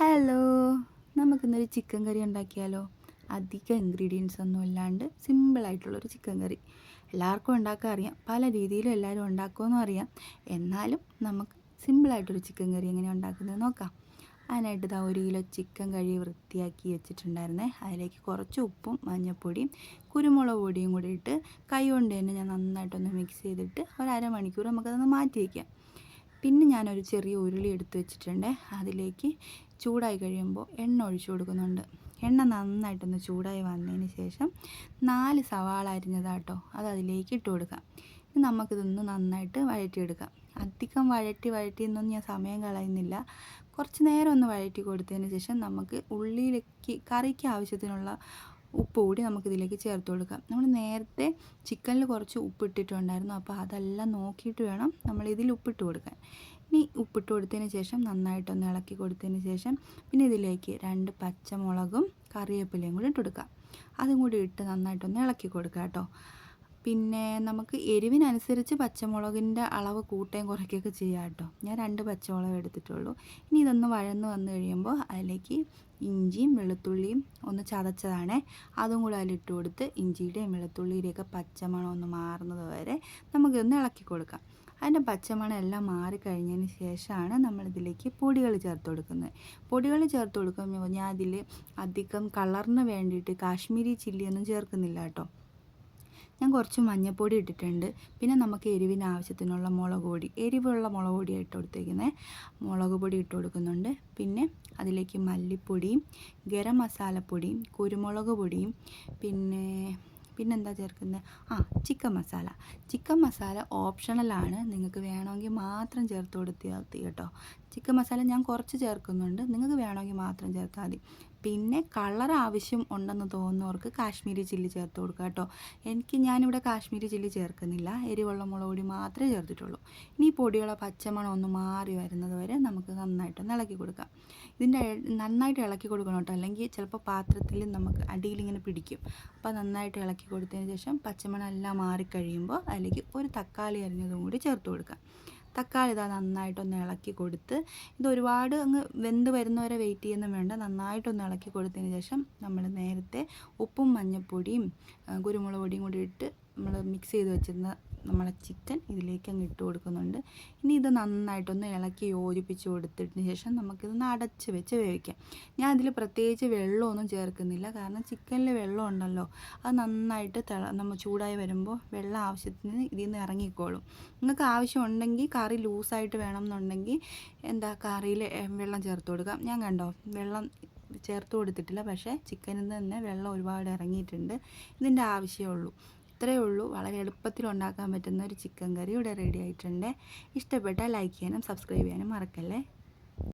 Hello നമുക്കിന്നൊരു chicken കറി ഉണ്ടാക്കിയാലോ? അധികം ഇൻഗ്രീഡിയൻസ് ഒന്നും ഇല്ലാണ്ട് സിമ്പിളായിട്ടുള്ളൊരു ചിക്കൻ കറി എല്ലാവർക്കും ഉണ്ടാക്കാൻ അറിയാം. പല രീതിയിലും എല്ലാവരും ഉണ്ടാക്കുമെന്നും അറിയാം. എന്നാലും നമുക്ക് സിമ്പിളായിട്ടൊരു ചിക്കൻ കറി എങ്ങനെ ഉണ്ടാക്കുന്നത് നോക്കാം. അതിനായിട്ട് ഇതാ ഒരു കിലോ ചിക്കൻ കഴുകി വൃത്തിയാക്കി വെച്ചിട്ടുണ്ടായിരുന്നേ. അതിലേക്ക് കുറച്ച് ഉപ്പും മഞ്ഞൾപ്പൊടിയും കുരുമുളക് പൊടിയും കൂടി ഇട്ട് കൈ കൊണ്ട് തന്നെ ഞാൻ നന്നായിട്ടൊന്ന് മിക്സ് ചെയ്തിട്ട് ഒരു നമുക്കതൊന്ന് മാറ്റി വയ്ക്കാം പിന്നെ ഞാനൊരു ചെറിയ ഉരുളി എടുത്ത് വെച്ചിട്ടുണ്ട്. അതിലേക്ക് ചൂടായി കഴിയുമ്പോൾ എണ്ണ ഒഴിച്ചു കൊടുക്കുന്നുണ്ട്. എണ്ണ നന്നായിട്ടൊന്ന് ചൂടായി വന്നതിന് ശേഷം നാല് സവാള അരിഞ്ഞതാട്ടോ. അത് അതിലേക്ക് ഇട്ട് കൊടുക്കാം. ഇനി നമുക്കിതൊന്ന് നന്നായിട്ട് വഴറ്റിയെടുക്കാം. അധികം വഴറ്റി വഴറ്റി എന്നൊന്നും ഞാൻ സമയം കളയുന്നില്ല. കുറച്ച് നേരം ഒന്ന് വഴറ്റി കൊടുത്തതിന് ശേഷം നമുക്ക് ഉള്ളിയിലേക്ക് കറിക്ക് ആവശ്യത്തിനുള്ള ഉപ്പ് കൂടി നമുക്കിതിലേക്ക് ചേർത്ത് കൊടുക്കാം. നമ്മൾ നേരത്തെ ചിക്കനിൽ കുറച്ച് ഉപ്പിട്ടിട്ടുണ്ടായിരുന്നു അപ്പോൾ അതെല്ലാം നോക്കിയിട്ട് വേണം നമ്മൾ ഇതിൽ ഉപ്പിട്ട് കൊടുക്കാൻ. ഇനി ഉപ്പിട്ട് കൊടുത്തതിന് ശേഷം നന്നായിട്ടൊന്ന് ഇളക്കി കൊടുത്തതിന് ശേഷം പിന്നെ ഇതിലേക്ക് രണ്ട് പച്ചമുളകും കറിവേപ്പിലയും കൂടി ഇട്ട് കൊടുക്കുക. അതും കൂടി ഇട്ട് നന്നായിട്ടൊന്ന് ഇളക്കി കൊടുക്കാം കേട്ടോ. പിന്നെ നമുക്ക് എരിവിനനുസരിച്ച് പച്ചമുളകിന്റെ അളവ് കൂട്ടുകയും കുറയ്ക്കുകയൊക്കെ ചെയ്യാം കേട്ടോ. ഞാൻ രണ്ട് പച്ചമുളക് എടുത്തിട്ടുള്ളൂ. ഇനി ഇതൊന്ന് വഴന്ന് വന്ന് കഴിയുമ്പോൾ അതിലേക്ക് ഇഞ്ചിയും വെളുത്തുള്ളിയും ഒന്ന് ചതച്ചതാണ്. അതും കൂടെ അതിലിട്ട് കൊടുത്ത് ഇഞ്ചിയുടെയും വെളുത്തുള്ളിയുടെയൊക്കെ പച്ചമണം ഒന്ന് മാറുന്നത് വരെ നമുക്കിതൊന്ന് ഇളക്കി കൊടുക്കാം. അതിന്റെ പച്ചമണം എല്ലാം മാറിക്കഴിഞ്ഞതിന് ശേഷമാണ് നമ്മളിതിലേക്ക് പൊടികൾ ചേർത്ത് കൊടുക്കുന്നത്. പൊടികൾ ചേർത്ത് കൊടുക്കുമ്പോൾ ഞാൻ അതിൽ അധികം കളറിന് വേണ്ടിയിട്ട് കാശ്മീരി ചില്ലിയൊന്നും ചേർക്കുന്നില്ല കേട്ടോ. ഞാൻ കുറച്ച് മഞ്ഞൾപ്പൊടി ഇട്ടിട്ടുണ്ട്. പിന്നെ നമുക്ക് എരിവിന് ആവശ്യത്തിനുള്ള മുളക് പൊടി എരിവുള്ള മുളക് പൊടിയാണ് ഇട്ട് കൊടുത്തേക്കുന്നത് മുളക് പൊടി ഇട്ട് കൊടുക്കുന്നുണ്ട്. പിന്നെ അതിലേക്ക് മല്ലിപ്പൊടിയും ഗരം മസാലപ്പൊടിയും കുരുമുളക് പൊടിയും പിന്നെ പിന്നെന്താ ചേർക്കുന്നത് ആ ചിക്കൻ മസാല. ചിക്കൻ മസാല ഓപ്ഷണലാണ് നിങ്ങൾക്ക് വേണമെങ്കിൽ മാത്രം ചേർത്ത് കൊടുത്താൽ കേട്ടോ. ചിക്കൻ മസാല ഞാൻ കുറച്ച് ചേർക്കുന്നുണ്ട്. നിങ്ങൾക്ക് വേണമെങ്കിൽ മാത്രം ചേർത്താൽ മതി. പിന്നെ കളർ ആവശ്യം ഉണ്ടെന്ന് തോന്നുന്നവർക്ക് കാശ്മീരി ചില്ലി ചേർത്ത് കൊടുക്കുക കേട്ടോ. എനിക്ക് ഞാനിവിടെ കാശ്മീരി ചില്ലി ചേർക്കുന്നില്ല. എരിവുള്ള മുളക് പൊടി മാത്രമേ ചേർത്തിട്ടുള്ളൂ. ഇനി പൊടികളെ പച്ചമണം ഒന്ന് മാറി വരുന്നത് വരെ നമുക്ക് നന്നായിട്ട് ഇളക്കി കൊടുക്കാം. ഇതിന്റെ നന്നായിട്ട് ഇളക്കി കൊടുക്കണം കേട്ടോ. അല്ലെങ്കിൽ ചിലപ്പോൾ പാത്രത്തിൽ നമുക്ക് അടിയിലിങ്ങനെ പിടിക്കും. അപ്പോൾ നന്നായിട്ട് ഇളക്കി കൊടുത്തതിന് ശേഷം പച്ചമണം എല്ലാം മാറിക്കഴിയുമ്പോൾ അതിലേക്ക് ഒരു തക്കാളി അരിഞ്ഞതും കൂടി ചേർത്ത് കൊടുക്കാം തക്കാളി ഇതാ നന്നായിട്ടൊന്ന് ഇളക്കി കൊടുത്ത് ഇത് ഒരുപാട് അങ്ങ് വെന്ത് വരുന്നവരെ വെയിറ്റ് ചെയ്യുന്നതും വേണ്ട. നന്നായിട്ടൊന്ന് ഇളക്കി കൊടുത്തതിന് ശേഷം നമ്മൾ നേരത്തെ ഉപ്പും മഞ്ഞൾപ്പൊടിയും കുരുമുളക് പൊടിയും കൂടി ഇട്ട് നമ്മൾ മിക്സ് ചെയ്ത് വെച്ചിരുന്ന നമ്മളെ ചിക്കൻ ഇതിലേക്ക് അങ്ങ് ഇട്ട് കൊടുക്കുന്നുണ്ട്. ഇനി ഇത് നന്നായിട്ടൊന്ന് ഇളക്കി യോജിപ്പിച്ച് കൊടുത്തതിന് ശേഷം നമുക്കിതൊന്ന് അടച്ച് വെച്ച് വേവിക്കാം. ഞാൻ അതിൽ പ്രത്യേകിച്ച് വെള്ളമൊന്നും ചേർക്കുന്നില്ല. കാരണം ചിക്കനിൽ വെള്ളം ഉണ്ടല്ലോ. അത് നന്നായിട്ട് തിള നമ്മൾ ചൂടായി വരുമ്പോൾ വെള്ളം ആവശ്യത്തിന് ഇതിൽ നിന്ന് ഇറങ്ങിക്കോളും. നിങ്ങൾക്ക് ആവശ്യമുണ്ടെങ്കിൽ കറി ലൂസായിട്ട് വേണം എന്നുണ്ടെങ്കിൽ എന്താ കറിയിൽ വെള്ളം ചേർത്ത് കൊടുക്കാം. ഞാൻ കണ്ടോ വെള്ളം ചേർത്ത് കൊടുത്തിട്ടില്ല. പക്ഷേ ചിക്കനിൽ നിന്ന് തന്നെ വെള്ളം ഒരുപാട് ഇറങ്ങിയിട്ടുണ്ട്. ഇതിന്റെ ആവശ്യമേ ഇത്രയേ ഉള്ളൂ. വളരെ എളുപ്പത്തിൽ ഉണ്ടാക്കാൻ പറ്റുന്ന ഒരു ചിക്കൻ കറി ഇവിടെ റെഡി ആയിട്ടുണ്ട്. ഇഷ്ടപ്പെട്ടാൽ ലൈക്ക് ചെയ്യാനും സബ്സ്ക്രൈബ് ചെയ്യാനും മറക്കല്ലേ?